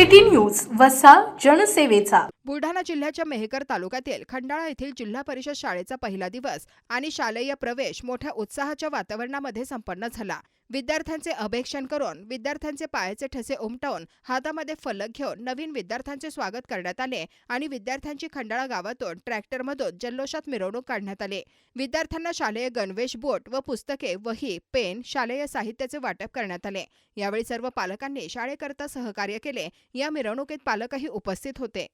City news वसा जनसेवेचा. बुलढाणा जिल्ह्याच्या मेहकर तालुक्यातील खंडाळा येथील जिल्हा परिषद शाळेचा पहिला दिवस आणि शालेय प्रवेश मोठ्या उत्साहाच्या वातावरणामध्ये संपन्न झाला. विद्यार्थ्यांचे अभेक्षण करून विद्यार्थ्यांचे पायाचे ठसे उमटवून हातामध्ये फलक घेऊन नवीन विद्यार्थ्यांचे स्वागत करण्यात आले आणि विद्यार्थ्यांची खंडाळा गावातून ट्रॅक्टरमधून जल्लोषात मिरवणूक काढण्यात आली. विद्यार्थ्यांना शालेय गणवेश बोट व पुस्तके वही पेन शालेय साहित्याचे वाटप करण्यात आले. यावेळी सर्व पालकांनी शाळेकरता सहकार्य केले. या मिरवणुकीत पालकही उपस्थित होते.